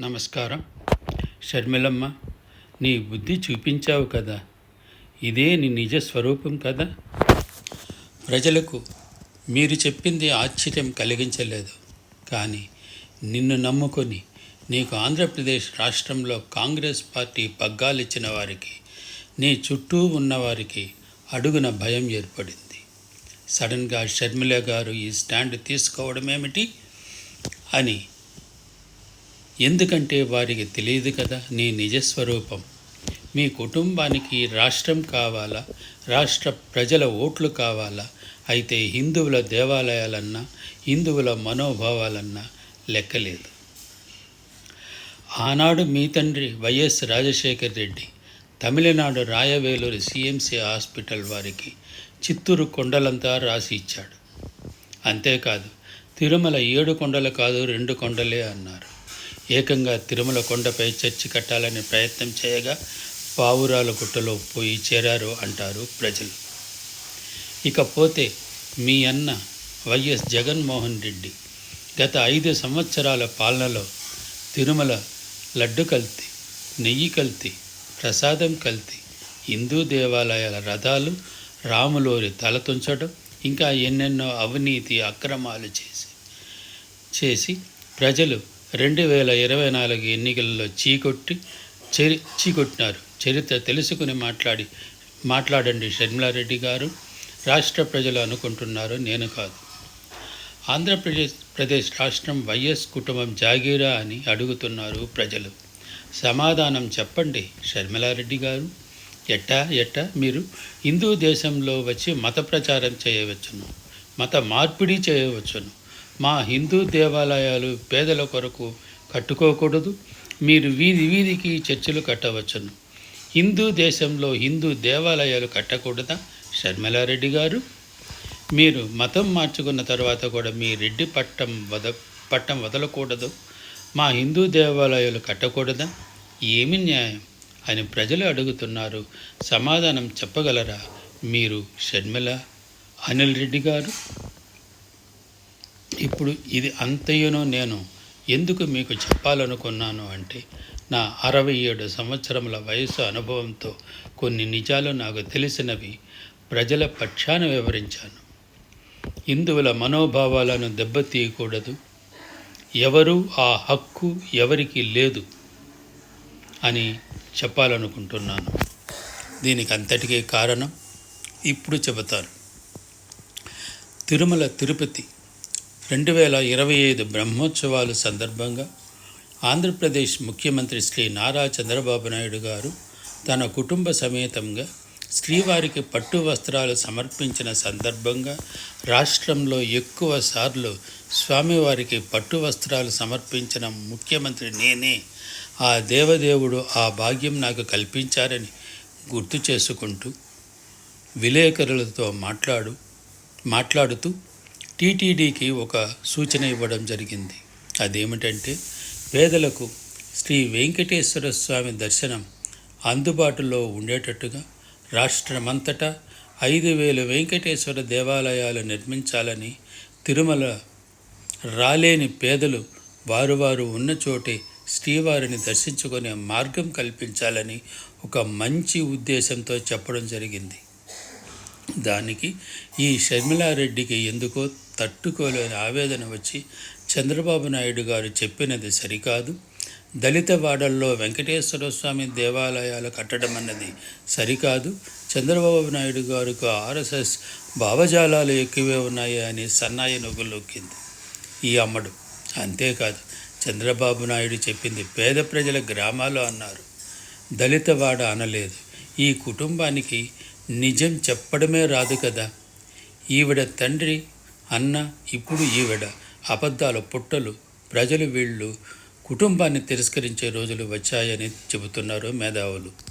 నమస్కారం. షర్మిలమ్మ నీ బుద్ధి చూపించావు కదా. ఇదే నీ నిజ స్వరూపం కదా. ప్రజలకు మీరు చెప్పింది ఆశ్చర్యం కలిగించలేదు. కానీ నిన్ను నమ్ముకొని నీకు ఆంధ్రప్రదేశ్ రాష్ట్రంలో కాంగ్రెస్ పార్టీ పగ్గాలిచ్చిన వారికి నీ చుట్టూ ఉన్నవారికి అడుగున భయం ఏర్పడింది. సడన్గా షర్మిల గారు ఈ స్టాండ్ తీసుకోవడం ఏమిటి అని ఎందుకంటే వారికి తెలియదు కదా నీ నిజస్వరూపం మీ కుటుంబానికి రాష్ట్రం కావాలా? రాష్ట్ర ప్రజల ఓట్లు కావాలా? అయితే హిందువుల దేవాలయాలన్నా హిందువుల మనోభావాలన్నా లెక్కలేదు. ఆనాడు మీ తండ్రి YS Rajasekhar Reddy Tamil Nadu Rayavelur CMC hospital వారికి చిత్తూరు కొండలంతా రాసి ఇచ్చాడు. అంతేకాదు తిరుమల ఏడు కొండలు కాదు రెండు కొండలే అన్నారు. ఏకంగా తిరుమల కొండపై చర్చి కట్టాలనే ప్రయత్నం చేయగా పావురాల గుట్టలో పోయి చేరారు అంటారు ప్రజలు. ఇకపోతే మీ అన్న వైఎస్ జగన్మోహన్ రెడ్డి గత ఐదు సంవత్సరాల పాలనలో తిరుమల లడ్డు కల్తీ నెయ్యి కల్తీ ప్రసాదం కల్తీ హిందూ దేవాలయాల రథాలు రాములోరి తలతుంచడం ఇంకా ఎన్నెన్నో అవినీతి అక్రమాలు చేసి చేసి ప్రజలు రెండు వేల ఇరవై నాలుగు ఎన్నికల్లో చీకొట్టి చెరి చీకొట్టినారు. చరిత్ర తెలుసుకుని మాట్లాడి మాట్లాడండి షర్మిలారెడ్డి గారు. రాష్ట్ర ప్రజలు అనుకుంటున్నారు నేను కాదు. ఆంధ్రప్రదేశ్ ప్రదేశ్ రాష్ట్రం వైఎస్ కుటుంబం జాగీరా అని అడుగుతున్నారు ప్రజలు. సమాధానం చెప్పండి షర్మిలారెడ్డి గారు. ఎట్టా ఎట్టా? మీరు హిందూ దేశంలో వచ్చి మత ప్రచారం చేయవచ్చును మత మార్పిడి చేయవచ్చును. మా హిందూ దేవాలయాలు పేదల కొరకు కట్టుకోకూడదు మీరు వీధి వీధికి చర్చిలు కట్టవచ్చును. హిందూ దేశంలో హిందూ దేవాలయాలు కట్టకూడదా? షర్మిలారెడ్డి గారు. మీరు మతం మార్చుకున్న తర్వాత కూడా మీ రెడ్డి పట్టం వద పట్టం వదలకూడదు. మా హిందూ దేవాలయాలు కట్టకూడదా? ఏమి న్యాయం? అని ప్రజలు అడుగుతున్నారు. సమాధానం చెప్పగలరా మీరు షర్మిల అనిల్ రెడ్డి గారు? ఇప్పుడు ఇది అంతయునో నేను ఎందుకు మీకు చెప్పాలనుకున్నాను అంటే నా అరవై ఏడు సంవత్సరముల వయసు అనుభవంతో కొన్ని నిజాలు నాకు తెలిసినవి ప్రజల పక్షాన వివరించాను. హిందువుల మనోభావాలను దెబ్బతీయకూడదు. ఎవరు ఆ హక్కు ఎవరికి లేదు అని చెప్పాలనుకుంటున్నాను. దీనికి అంతటికీ కారణం ఇప్పుడు చెబుతాను. తిరుమల తిరుపతి రెండు వేల ఇరవై ఐదు బ్రహ్మోత్సవాలు సందర్భంగా ఆంధ్రప్రదేశ్ ముఖ్యమంత్రి శ్రీ నారా చంద్రబాబు నాయుడు గారు తన కుటుంబ సమేతంగా శ్రీవారికి పట్టు వస్త్రాలు సమర్పించిన సందర్భంగా రాష్ట్రంలో ఎక్కువ సార్లు స్వామివారికి పట్టు వస్త్రాలు సమర్పించిన ముఖ్యమంత్రి నేనే ఆ దేవదేవుడు ఆ భాగ్యం నాకు కల్పించారని గుర్తు చేసుకుంటూ విలేకరులతో మాట్లాడు మాట్లాడుతూ టీటీడీకి ఒక సూచన ఇవ్వడం జరిగింది. అదేమిటంటే పేదలకు శ్రీ వెంకటేశ్వర స్వామి దర్శనం అందుబాటులో ఉండేటట్టుగా రాష్ట్రమంతటా ఐదు వేల వెంకటేశ్వర దేవాలయాలు నిర్మించాలని తిరుమల రాలేని పేదలు వారు వారు ఉన్న చోటే శ్రీవారిని దర్శించుకునే మార్గం కల్పించాలని ఒక మంచి ఉద్దేశంతో చెప్పడం జరిగింది. దానికి ఈ షర్మిలారెడ్డికి ఎందుకో తట్టుకోలేని ఆవేదన వచ్చి చంద్రబాబు నాయుడు గారు చెప్పినది సరికాదు. దళిత వాడల్లో వెంకటేశ్వర స్వామి దేవాలయాలు కట్టడం అన్నది సరికాదు. చంద్రబాబు నాయుడు గారికి ఆర్ఎస్ఎస్ భావజాలాలు ఎక్కువే ఉన్నాయి అని సన్నాయి నొగ్గులొక్కింది ఈ అమ్మడు అంతేకాదు చంద్రబాబు నాయుడు చెప్పింది పేద ప్రజల గ్రామాలు అన్నారు. దళితవాడ అనలేదు. ఈ కుటుంబానికి నిజం చెప్పడమే రాదు కదా. ఈవిడ తండ్రి అన్న ఇప్పుడు ఈవిడ అబద్ధాల పుట్టలు ప్రజలు వీళ్ళు కుటుంబాన్ని తిరస్కరించే రోజులు వచ్చాయని చెబుతున్నారు మేధావులు.